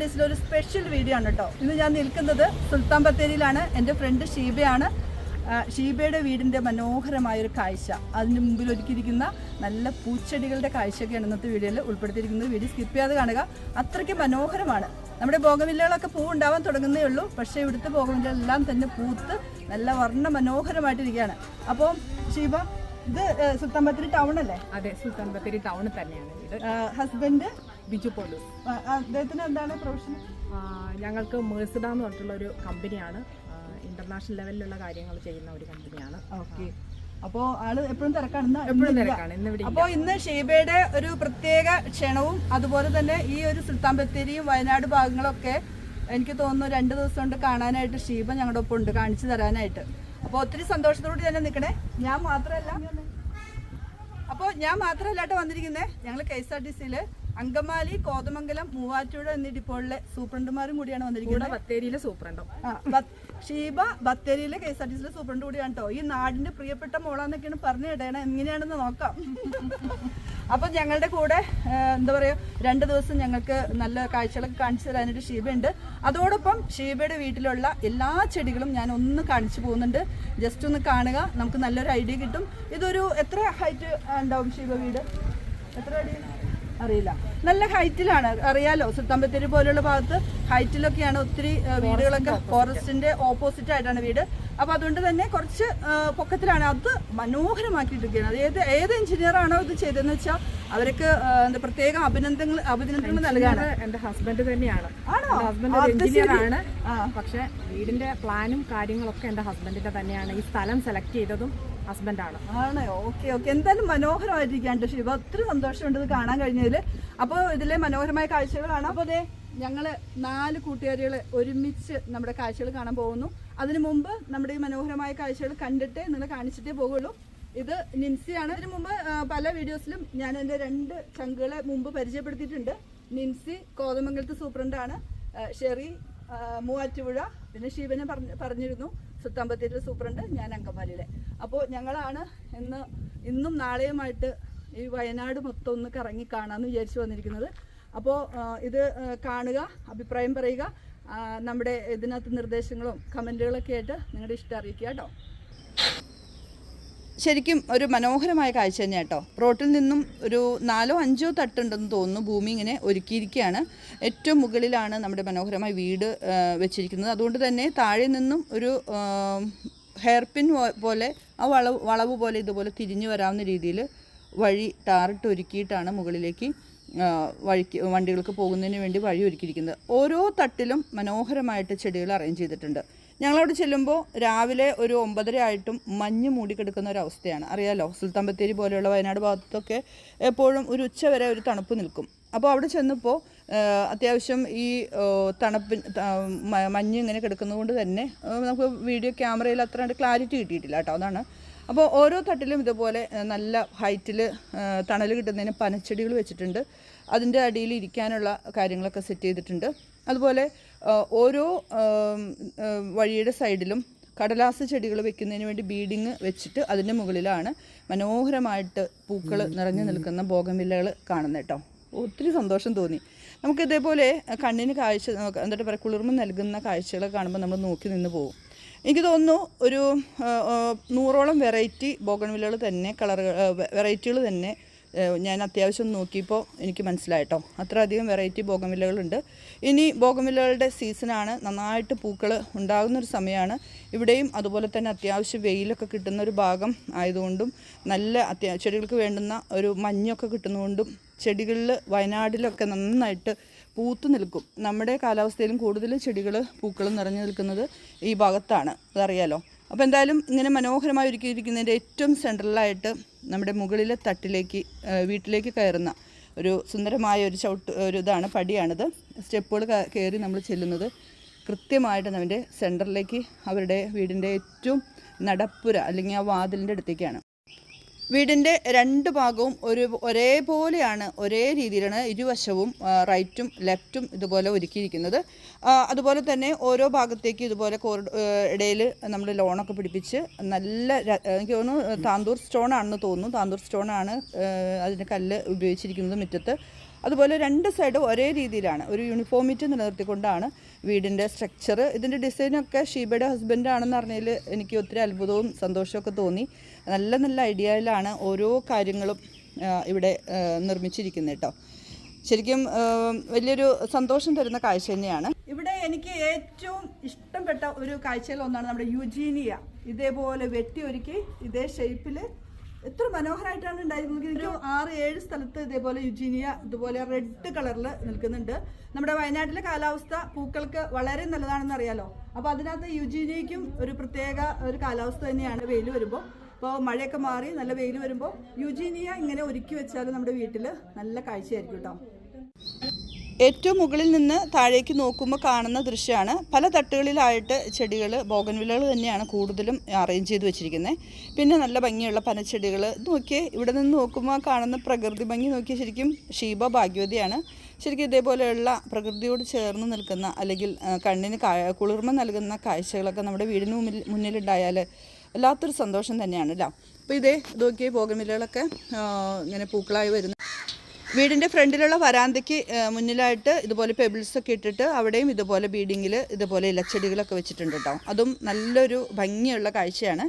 T ഒരു special video ആണ് കേട്ടോ. ഇന്ന് ഞാൻ നിൽക്കുന്നത് സുൽത്താൻ ബത്തേരിയിലാണ്. എന്റെ ഫ്രണ്ട് ഷീബയാണ്. ഷീബയുടെ വീടിന്റെ മനോഹരമായ ഒരു കാഴ്ച. അതിന് മുമ്പിൽ ഒരുക്കിയിരിക്കുന്ന നല്ല പൂച്ചെടികളുടെ കാഴ്ചയൊക്കെയാണ് ഇന്നത്തെ വീഡിയോയിൽ ഉൾപ്പെടുത്തിയിരിക്കുന്നത്. വീഡിയോ സ്കിപ്പ് ചെയ്യാതെ കാണുക. അത്രയ്ക്ക് മനോഹരമാണ്. നമ്മുടെ ബോഗവില്ലകളൊക്കെ പൂ ഉണ്ടാവാൻ തുടങ്ങുന്നേ ഉള്ളൂ. പക്ഷേ ഇവിടുത്തെ ബോഗവില്ലകളെല്ലാം തന്നെ പൂത്ത് നല്ല വർണ മനോഹരമായിട്ടിരിക്കുകയാണ്. അപ്പോൾ ഷീബ ഇത് സുൽത്താൻ ബത്തേരി ടൗൺ അല്ലേ? അതെ സുൽത്താൻ ബത്തേരി ടൗൺ തന്നെയാണ് ഹസ്ബൻഡ് ബിജു പോലീസ്. അദ്ദേഹത്തിന് എന്താണ് പ്രൊഫഷൻ? ഞങ്ങൾക്ക് മേഴ്സിഡ എന്ന് പറഞ്ഞിട്ടുള്ള ഒരു കമ്പനിയാണ്. ഇന്റർനാഷണൽ ലെവലിലുള്ള കാര്യങ്ങൾ ചെയ്യുന്ന ഒരു കമ്പനിയാണ്. ഓക്കെ. അപ്പോ ആൾ എപ്പോഴും തിരക്കാണ്. എപ്പോഴും. തിരക്കാണ്. ഇന്ന് ഇവിടെ അപ്പോ ഇന്ന് ഷീബയുടെ ഒരു പ്രത്യേക ക്ഷണവും അതുപോലെ തന്നെ ഈ ഒരു സുൽത്താൻ ബത്തേരിയും വയനാട് ഭാഗങ്ങളൊക്കെ എനിക്ക് തോന്നുന്നു രണ്ട് ദിവസം കൊണ്ട് കാണാനായിട്ട് ഷീബ ഞങ്ങളുടെ ഒപ്പം ഉണ്ട്. കാണിച്ചു തരാനായിട്ട്. അപ്പോൾ ഒത്തിരി സന്തോഷത്തോടെ തന്നെ നിൽക്കണേ. ഞാൻ മാത്രമല്ല അപ്പോൾ ഞാൻ മാത്രമല്ല കേട്ടോ വന്നിരിക്കുന്നത് ഞങ്ങൾ കെ എസ് ആർ ടി സിയിൽ അങ്കമാലി കോതമംഗലം മൂവാറ്റുപുഴ എന്നീ ഡിപ്പോളിലെ സൂപ്രണ്ടുമാരും കൂടിയാണ് വന്നിരിക്കുന്നത്. ബത്തേരിയിലെ സൂപ്രണ്ടോ? ആ, ഷീബ ബത്തേരിയിലെ കെ എസ് ആർ ടി സിയിലെ സൂപ്രണ്ട് കൂടിയാണ് കേട്ടോ ഈ നാടിന്റെ പ്രിയപ്പെട്ട മോളാന്നൊക്കെയാണ് പറഞ്ഞു ഇടയണം എങ്ങനെയാണെന്ന് നോക്കാം. അപ്പൊ ഞങ്ങളുടെ കൂടെ എന്താ പറയാ രണ്ട് ദിവസം ഞങ്ങൾക്ക് നല്ല കാഴ്ചകളൊക്കെ കാണിച്ചു തരാനായിട്ട് ഷീബയുണ്ട്. അതോടൊപ്പം ഷീബയുടെ വീട്ടിലുള്ള എല്ലാ ചെടികളും ഞാൻ ഒന്ന് കാണിച്ചു പോകുന്നുണ്ട്. ജസ്റ്റ് ഒന്ന് കാണുക. നമുക്ക് നല്ലൊരു ഐഡിയ കിട്ടും. ഇതൊരു എത്ര ഹൈറ്റ് ഉണ്ടാവും ഷീബ വീട്? എത്ര അടി? അറിയില്ല. നല്ല ഹൈറ്റിലാണ്. അറിയാലോ സുൽത്താൻ ബത്തേരി പോലുള്ള ഭാഗത്ത് ഹൈറ്റിലൊക്കെയാണ് ഒത്തിരി വീടുകളൊക്കെ. ഫോറസ്റ്റിന്റെ ഓപ്പോസിറ്റ് ആയിട്ടാണ് വീട്. അപ്പൊ അതുകൊണ്ട് തന്നെ കുറച്ച് പൊക്കത്തിലാണ്. അത് മനോഹരമാക്കിയിട്ടിരിക്കുകയാണ്. അത് ഏത് ഏത് എഞ്ചിനീയർ ആണോ ഇത് ചെയ്തതെന്ന് വെച്ചാൽ അവർക്ക് എന്താ പ്രത്യേക അഭിനന്ദനങ്ങൾ അഭിനന്ദനങ്ങൾ നൽകാണ് എന്റെ ഹസ്ബൻഡ് തന്നെയാണ്. ആണോ? ഹസ്ബൻഡ് ആ. പക്ഷെ വീടിന്റെ പ്ലാനും കാര്യങ്ങളൊക്കെ എന്റെ ഹസ്ബൻഡിന്റെ തന്നെയാണ്. ഈ സ്ഥലം സെലക്ട് ചെയ്തതും ഹസ്ബൻഡാണ്. ആണ് ഓക്കെ ഓക്കെ. എന്തായാലും മനോഹരമായിട്ടിരിക്കാണ്ട് ശിവ. ഒത്തിരി സന്തോഷമുണ്ട് ഇത് കാണാൻ കഴിഞ്ഞതിൽ അപ്പോൾ ഇതിലെ മനോഹരമായ കാഴ്ചകളാണ്. അപ്പോൾ അതെ ഞങ്ങൾ നാല് കൂട്ടുകാരികൾ ഒരുമിച്ച് നമ്മുടെ കാഴ്ചകൾ കാണാൻ പോകുന്നു. അതിനു മുമ്പ് നമ്മുടെ ഈ മനോഹരമായ കാഴ്ചകൾ കണ്ടിട്ട് നിങ്ങൾ കാണിച്ചിട്ടേ പോകുള്ളൂ. ഇത് നിൻസിയാണ്. ഇതിനു മുമ്പ് പല വീഡിയോസിലും ഞാൻ എന്റെ രണ്ട് ചങ്കുകളെ മുമ്പ് പരിചയപ്പെടുത്തിയിട്ടുണ്ട്. നിൻസി കോതമംഗലത്ത് സൂപ്രണ്ടാണ്. ഷെറി മൂവാറ്റുപുഴ പിന്നെ ശിവനെ പറഞ്ഞ പറഞ്ഞിരുന്നു. സുൽത്താൻ സൂപ്രണ്ട് ഞാൻ അങ്കമാലിയിലെ അപ്പോൾ ഞങ്ങളാണ് ഇന്ന് ഇന്നും നാളെയുമായിട്ട് ഈ വയനാട് മൊത്തം ഒന്ന് കറങ്ങി കാണാമെന്ന് വിചാരിച്ചു വന്നിരിക്കുന്നത്. അപ്പോൾ ഇത് കാണുക അഭിപ്രായം പറയുക നമ്മുടെ ഇതിനകത്ത് നിർദ്ദേശങ്ങളും കമന്റുകളൊക്കെ ആയിട്ട് നിങ്ങളുടെ ഇഷ്ടം അറിയിക്കുക കേട്ടോ. ശരിക്കും ഒരു മനോഹരമായ കാഴ്ച തന്നെ കേട്ടോ റോട്ടിൽ നിന്നും ഒരു നാലോ അഞ്ചോ തട്ടുണ്ടെന്ന് തോന്നുന്നു ഭൂമി ഇങ്ങനെ ഒരുക്കിയിരിക്കുകയാണ്. ഏറ്റവും മുകളിലാണ് നമ്മുടെ മനോഹരമായ വീട് വെച്ചിരിക്കുന്നത്. അതുകൊണ്ട് തന്നെ താഴെ നിന്നും ഒരു ഹെയർപിൻ പോലെ ആ വളവ് വളവ് പോലെ ഇതുപോലെ തിരിഞ്ഞു വരാവുന്ന രീതിയിൽ വഴി ടാറിട്ട് ഒരുക്കിയിട്ടാണ് മുകളിലേക്ക് വഴിക്ക് വണ്ടികൾക്ക് പോകുന്നതിന് വേണ്ടി വഴി ഒരുക്കിയിരിക്കുന്നത്. ഓരോ തട്ടിലും മനോഹരമായിട്ട് ചെടികൾ അറേഞ്ച് ചെയ്തിട്ടുണ്ട്. ഞങ്ങളവിടെ ചെല്ലുമ്പോൾ രാവിലെ ഒരു ഒമ്പതര ആയിട്ടും മഞ്ഞ് മൂടിക്കിടക്കുന്ന ഒരു അവസ്ഥയാണ് അറിയാലോ സുൽത്താൻ ബത്തേരി പോലെയുള്ള വയനാട് ഭാഗത്തൊക്കെ എപ്പോഴും ഒരു ഉച്ച വരെ ഒരു തണുപ്പ് നിൽക്കും. അപ്പോൾ അവിടെ ചെന്നപ്പോൾ അത്യാവശ്യം ഈ തണുപ്പ് മഞ്ഞ് ഇങ്ങനെ കിടക്കുന്നതുകൊണ്ട് തന്നെ നമുക്ക് വീഡിയോ ക്യാമറയിൽ അത്ര ക്ലാരിറ്റി കിട്ടിയിട്ടില്ല കേട്ടോ അതാണ്. അപ്പോൾ ഓരോ തട്ടിലും ഇതുപോലെ നല്ല ഹൈറ്റിൽ തണൽ കിട്ടുന്നതിന് പനച്ചെടികൾ വെച്ചിട്ടുണ്ട്. അതിന്റെ അടിയിൽ ഇരിക്കാനുള്ള കാര്യങ്ങളൊക്കെ സെറ്റ് ചെയ്തിട്ടുണ്ട്. അതുപോലെ ഓരോ വഴിയുടെ സൈഡിലും കടലാസ് ചെടികൾ വെക്കുന്നതിന് വേണ്ടി ബീഡിങ് വെച്ചിട്ട് അതിന്റെ മുകളിലാണ് മനോഹരമായിട്ട് പൂക്കൾ നിറഞ്ഞു നിൽക്കുന്ന ബോഗൻവില്ലകൾ കാണുന്നത് കേട്ടോ. ഒത്തിരി സന്തോഷം തോന്നി. നമുക്ക് ഇതേപോലെ കണ്ണിന് കാഴ്ച എന്താ പറയുക കുളിർമ നൽകുന്ന കാഴ്ചകൾ കാണുമ്പോൾ നമ്മൾ നോക്കി നിന്ന് പോകും. എനിക്ക് തോന്നുന്നു ഒരു നൂറോളം വെറൈറ്റി ബോഗൺവില്ലകൾ തന്നെ കളറുകൾ വെറൈറ്റികൾ തന്നെ ഞാൻ അത്യാവശ്യം നോക്കിയപ്പോൾ എനിക്ക് മനസ്സിലായിട്ടോ. അത്ര അധികം വെറൈറ്റി ബോഗമില്ലകളുണ്ട് ഇനി ബോഗമില്ലകളുടെ സീസണാണ് നന്നായിട്ട് പൂക്കൾ ഉണ്ടാകുന്ന ഒരു സമയമാണ് ഇവിടെയും അതുപോലെ തന്നെ അത്യാവശ്യം വെയിലൊക്കെ കിട്ടുന്ന ഒരു ഭാഗം ആയതുകൊണ്ടും നല്ല അത്യാ ചെടികൾക്ക് വേണ്ടുന്ന ഒരു മഞ്ഞൊക്കെ കിട്ടുന്നതുകൊണ്ടും ചെടികളിൽ വയനാടിലൊക്കെ നന്നായിട്ട് പൂത്തു നിൽക്കും. നമ്മുടെ കാലാവസ്ഥയിലും കൂടുതൽ ചെടികൾ പൂക്കൾ നിറഞ്ഞു നിൽക്കുന്നത് ഈ ഭാഗത്താണ്. അതറിയാലോ? അപ്പോൾ എന്തായാലും ഇങ്ങനെ മനോഹരമായി ഒരുക്കിയിരിക്കുന്നതിന്റെ ഏറ്റവും സെൻട്രലായിട്ട് നമ്മുടെ മുകളിലെ തട്ടിലേക്ക് വീട്ടിലേക്ക് കയറുന്ന ഒരു സുന്ദരമായ ഒരു ചവിട്ട് ഒരു ഇതാണ് പടിയാണിത്. സ്റ്റെപ്പുകൾ കയറി നമ്മൾ ചെല്ലുന്നത് കൃത്യമായിട്ട് നമ്മുടെ സെന്ററിലേക്ക് അവരുടെ വീടിന്റെ ഏറ്റവും നടപ്പുര അല്ലെങ്കിൽ ആ വാതിലിന്റെ അടുത്തേക്കാണ്. വീടിന്റെ രണ്ട് ഭാഗവും ഒരു ഒരേപോലെയാണ് ഒരേ രീതിയിലാണ് ഇരുവശവും റൈറ്റും ലെഫ്റ്റും ഇതുപോലെ ഒരുക്കിയിരിക്കുന്നത്. അതുപോലെ തന്നെ ഓരോ ഭാഗത്തേക്ക് ഇതുപോലെ കോറിഡോ ഇടയിൽ നമ്മൾ ലോണൊക്കെ പിടിപ്പിച്ച് നല്ല എനിക്ക് തോന്നുന്നു താന്തൂർ സ്റ്റോൺ ആണെന്ന് തോന്നുന്നു. താന്തൂർ സ്റ്റോൺ ആണ് അതിന്റെ കല്ല് ഉപയോഗിച്ചിരിക്കുന്നത് മുറ്റത്ത്. അതുപോലെ രണ്ട് സൈഡും ഒരേ രീതിയിലാണ്. ഒരു യൂണിഫോമിറ്റി നിലനിർത്തിക്കൊണ്ടാണ് വീടിന്റെ സ്ട്രക്ചർ ഇതിന്റെ ഡിസൈനൊക്കെ ഷീബയുടെ ഹസ്ബൻഡാണെന്ന് പറഞ്ഞതിൽ എനിക്ക് ഒത്തിരി അത്ഭുതവും സന്തോഷമൊക്കെ തോന്നി. നല്ല നല്ല ഐഡിയയിലാണ് ഓരോ കാര്യങ്ങളും ഇവിടെ നിർമ്മിച്ചിരിക്കുന്നത് കേട്ടോ. ശരിക്കും വലിയൊരു സന്തോഷം തരുന്ന കാഴ്ച തന്നെയാണ്. ഇവിടെ എനിക്ക് ഏറ്റവും ഇഷ്ടപ്പെട്ട ഒരു കാഴ്ചയിൽ ഒന്നാണ് നമ്മുടെ യുജീനിയ ഇതേപോലെ വെട്ടി ഒരുക്കി ഇതേ ഷേപ്പിൽ എത്ര മനോഹരമായിട്ടാണ് ഉണ്ടായിരുന്നത് ഒരു ആറ് ഏഴ് സ്ഥലത്ത് ഇതേപോലെ യുജീനിയ ഇതുപോലെ റെഡ് കളറിൽ നിൽക്കുന്നുണ്ട്. നമ്മുടെ വയനാട്ടിലെ കാലാവസ്ഥ പൂക്കൾക്ക് വളരെ നല്ലതാണെന്ന് അറിയാലോ. അപ്പോൾ അതിനകത്ത് യുജീനിയയ്ക്കും ഒരു പ്രത്യേക ഒരു കാലാവസ്ഥ തന്നെയാണ് വെയിൽ വരുമ്പോൾ അപ്പോൾ മഴയൊക്കെ മാറി നല്ല വെയിൽ വരുമ്പോൾ യുജീനിയ ഇങ്ങനെ ഒരുക്കി വെച്ചാൽ നമ്മുടെ വീട്ടിൽ നല്ല കാഴ്ചയായിരിക്കും കേട്ടോ ഏറ്റവും മുകളിൽ നിന്ന് താഴേക്ക് നോക്കുമ്പോൾ കാണുന്ന ദൃശ്യമാണ്. പല തട്ടുകളിലായിട്ട് ചെടികൾ ബോഗൻവില്ലകൾ തന്നെയാണ് കൂടുതലും അറേഞ്ച് ചെയ്ത് വെച്ചിരിക്കുന്നത്. പിന്നെ നല്ല ഭംഗിയുള്ള പനച്ചെടികൾ. നോക്കിയേ ഇവിടെ നിന്ന് നോക്കുമ്പോൾ കാണുന്ന പ്രകൃതി ഭംഗി നോക്കിയാൽ ശരിക്കും ഷീബ ഭാഗ്യവതിയാണ്. ശരിക്കും ഇതേപോലെയുള്ള പ്രകൃതിയോട് ചേർന്ന് നിൽക്കുന്ന അല്ലെങ്കിൽ കണ്ണിന് കുളിർമ നൽകുന്ന കാഴ്ചകളൊക്കെ നമ്മുടെ വീടിന് മുന്നിൽ മുന്നിലുണ്ടായാൽ വല്ലാത്തൊരു സന്തോഷം തന്നെയാണ് അല്ലേ അപ്പോൾ ഇതേ നോക്കിയേ ബോഗൻവില്ലകളൊക്കെ ഇങ്ങനെ പൂക്കളായി വരുന്നു വീടിന്റെ ഫ്രണ്ടിലുള്ള വരാന്തയ്ക്ക് മുന്നിലായിട്ട് ഇതുപോലെ പെബിൾസൊക്കെ ഇട്ടിട്ട് അവിടെയും ഇതുപോലെ ബീഡിങ്ങിൽ ഇതുപോലെ ഇലച്ചെടികളൊക്കെ വെച്ചിട്ടുണ്ട് കേട്ടോ അതും നല്ലൊരു ഭംഗിയുള്ള കാഴ്ചയാണ്.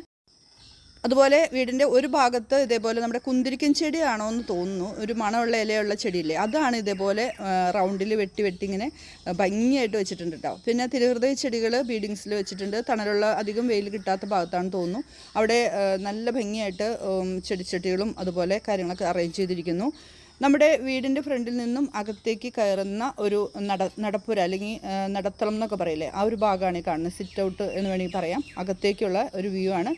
അതുപോലെ വീടിന്റെ ഒരു ഭാഗത്ത് ഇതേപോലെ നമ്മുടെ കുന്തിരിക്കൻ ചെടിയാണോ എന്ന് തോന്നുന്നു. ഒരു മണമുള്ള ഇലയുള്ള ചെടിയില്ലേ? അതാണ് ഇതേപോലെ റൗണ്ടിൽ വെട്ടി വെട്ടി ഇങ്ങനെ ഭംഗിയായിട്ട് വെച്ചിട്ടുണ്ട് കേട്ടോ പിന്നെ തിരുഹൃദയ ചെടികൾ ബീഡിങ്സിൽ വെച്ചിട്ടുണ്ട്. തണലുള്ള അധികം വെയിൽ കിട്ടാത്ത ഭാഗത്താണ് തോന്നുന്നു. അവിടെ നല്ല ഭംഗിയായിട്ട് ചെടിച്ചട്ടികളും അതുപോലെ കാര്യങ്ങളൊക്കെ അറേഞ്ച് ചെയ്തിരിക്കുന്നു. നമ്മുടെ വീടിന്റെ ഫ്രണ്ടിൽ നിന്നും അകത്തേക്ക് കയറുന്ന ഒരു നട നടപ്പുര അല്ലെങ്കിൽ നടത്തളം എന്നൊക്കെ പറയില്ലേ? ആ ഒരു ഭാഗമാണ് കാണുന്നത്. സിറ്റ് ഔട്ട് എന്ന് വേണമെങ്കിൽ പറയാം. അകത്തേക്കുള്ള ഒരു വ്യൂ ആണ്.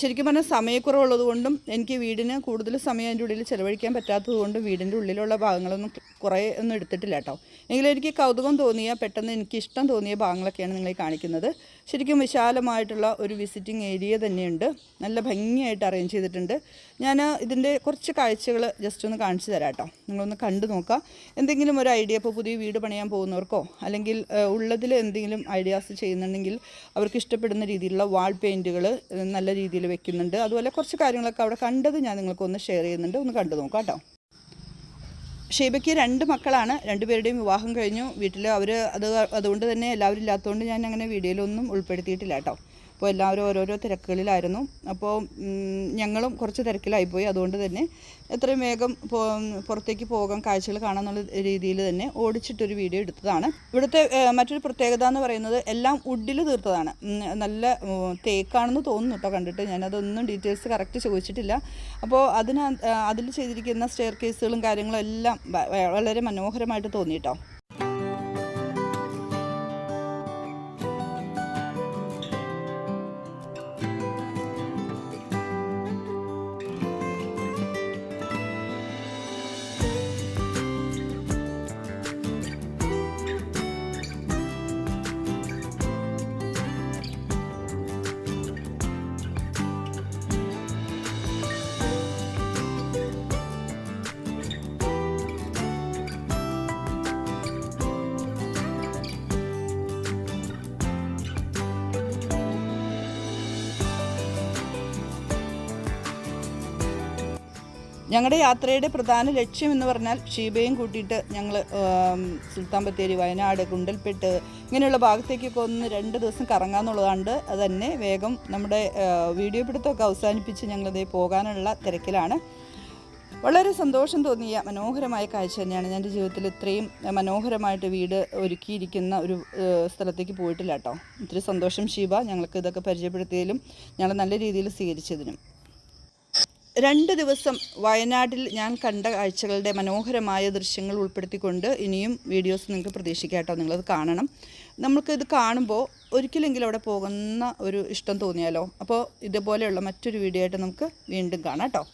ശരിക്കും പറഞ്ഞാൽ സമയക്കുറവുള്ളത് കൊണ്ടും എനിക്ക് വീടിന് കൂടുതൽ സമയം അതിന്റെ ഉള്ളിൽ ചിലവഴിക്കാൻ പറ്റാത്തത് കൊണ്ടും വീടിന്റെ ഉള്ളിലുള്ള ഭാഗങ്ങളൊന്നും കുറേ ഒന്നും എടുത്തിട്ടില്ല കേട്ടോ. എങ്കിലും എനിക്ക് കൗതുകം തോന്നിയ പെട്ടെന്ന് എനിക്ക് ഇഷ്ടം തോന്നിയ ഭാഗങ്ങളൊക്കെയാണ് നിങ്ങളെ കാണിക്കുന്നത്. ശരിക്കും വിശാലമായിട്ടുള്ള ഒരു വിസിറ്റിംഗ് ഏരിയ തന്നെയുണ്ട്. നല്ല ഭംഗിയായിട്ട് അറേഞ്ച് ചെയ്തിട്ടുണ്ട്. ഞാൻ ഇതിന്റെ കുറച്ച് കാഴ്ചകൾ ജസ്റ്റ് ഒന്ന് കാണിച്ചു തരാം കേട്ടോ. നിങ്ങളൊന്ന് കണ്ടു നോക്കുക എന്തെങ്കിലും ഒരു ഐഡിയ ഇപ്പോൾ പുതിയ വീട് പണിയാൻ പോകുന്നവർക്കോ അല്ലെങ്കിൽ ഉള്ളതിൽ എന്തെങ്കിലും ഐഡിയാസ് ചെയ്യുന്നുണ്ടെങ്കിൽ അവർക്ക് ഇഷ്ടപ്പെടുന്ന രീതിയിലുള്ള വാൾ പെയിന്റുകൾ നല്ല വെക്കുന്നുണ്ട്. അതുപോലെ കുറച്ച് കാര്യങ്ങളൊക്കെ അവിടെ കണ്ടത് ഞാൻ നിങ്ങൾക്കൊന്ന് ഷെയർ ചെയ്യുന്നുണ്ട്. ഒന്ന് കണ്ടു നോക്കാം കേട്ടോ. ഷീബയ്ക്ക് രണ്ട് മക്കളാണ്. രണ്ടുപേരുടെയും വിവാഹം കഴിഞ്ഞു. വീട്ടിൽ അവർ അത് അതുകൊണ്ട് തന്നെ എല്ലാവരും ഇല്ലാത്തതുകൊണ്ട് ഞാൻ അങ്ങനെ വീഡിയോയിലൊന്നും ഉൾപ്പെടുത്തിയിട്ടില്ല കേട്ടോ. അപ്പോൾ എല്ലാവരും ഓരോരോ തിരക്കുകളിലായിരുന്നു. അപ്പോൾ ഞങ്ങളും കുറച്ച് തിരക്കിലായിപ്പോയി. അതുകൊണ്ട് തന്നെ എത്രയും വേഗം പുറത്തേക്ക് പോകാം കാഴ്ചകൾ കാണാം എന്നുള്ള രീതിയിൽ തന്നെ ഓടിച്ചിട്ടൊരു വീഡിയോ എടുത്തതാണ്. ഇവിടുത്തെ മറ്റൊരു പ്രത്യേകത എന്ന് പറയുന്നത് എല്ലാം വുഡിൽ തീർത്തതാണ്. നല്ല തേക്കാണെന്ന് തോന്നുന്നു കേട്ടോ കണ്ടിട്ട്. ഞാനതൊന്നും ഡീറ്റെയിൽസ് കറക്റ്റ് ചോദിച്ചിട്ടില്ല. അപ്പോൾ അതിന് അതിൽ ചെയ്തിരിക്കുന്ന സ്റ്റെയർ കേസുകളും കാര്യങ്ങളും എല്ലാം വളരെ മനോഹരമായിട്ട് തോന്നി കേട്ടോ. ഞങ്ങളുടെ യാത്രയുടെ പ്രധാന ലക്ഷ്യം എന്ന് പറഞ്ഞാൽ ഷീബയും കൂട്ടിയിട്ട് ഞങ്ങൾ സുൽത്താൻ ബത്തേരി വയനാട് കുണ്ടൽപ്പെട്ട് ഇങ്ങനെയുള്ള ഭാഗത്തേക്കൊക്കെ ഒന്ന് രണ്ട് ദിവസം കറങ്ങാന്നുള്ളതുകൊണ്ട് അത് തന്നെ വേഗം നമ്മുടെ വീഡിയോ പിടുത്തമൊക്കെ അവസാനിപ്പിച്ച് ഞങ്ങളത് പോകാനുള്ള തിരക്കിലാണ്. വളരെ സന്തോഷം തോന്നിയ മനോഹരമായ കാഴ്ച തന്നെയാണ് എന്റെ ജീവിതത്തിൽ ഇത്രയും മനോഹരമായിട്ട് വീട് ഒരുക്കിയിരിക്കുന്ന ഒരു സ്ഥലത്തേക്ക് പോയിട്ടില്ല കേട്ടോ ഒത്തിരി സന്തോഷം ഷീബ ഞങ്ങൾക്ക് ഇതൊക്കെ പരിചയപ്പെടുത്തിയതിലും ഞങ്ങൾ നല്ല രീതിയിൽ സ്വീകരിച്ചതിനും. രണ്ട് ദിവസം വയനാട്ടിൽ ഞാൻ കണ്ട കാഴ്ചകളുടെ മനോഹരമായ ദൃശ്യങ്ങൾ ഉൾപ്പെടുത്തിക്കൊണ്ട് ഇനിയും വീഡിയോസ് നിങ്ങൾക്ക് പ്രതീക്ഷിക്കാം കേട്ടോ. നിങ്ങളത് കാണണം. നമ്മൾക്കിത് കാണുമ്പോൾ ഒരിക്കലെങ്കിലും അവിടെ പോകുന്ന ഒരു ഇഷ്ടം തോന്നിയാലോ? അപ്പോൾ ഇതുപോലെയുള്ള മറ്റൊരു വീഡിയോ ആയിട്ട് നമുക്ക് വീണ്ടും കാണാം കേട്ടോ.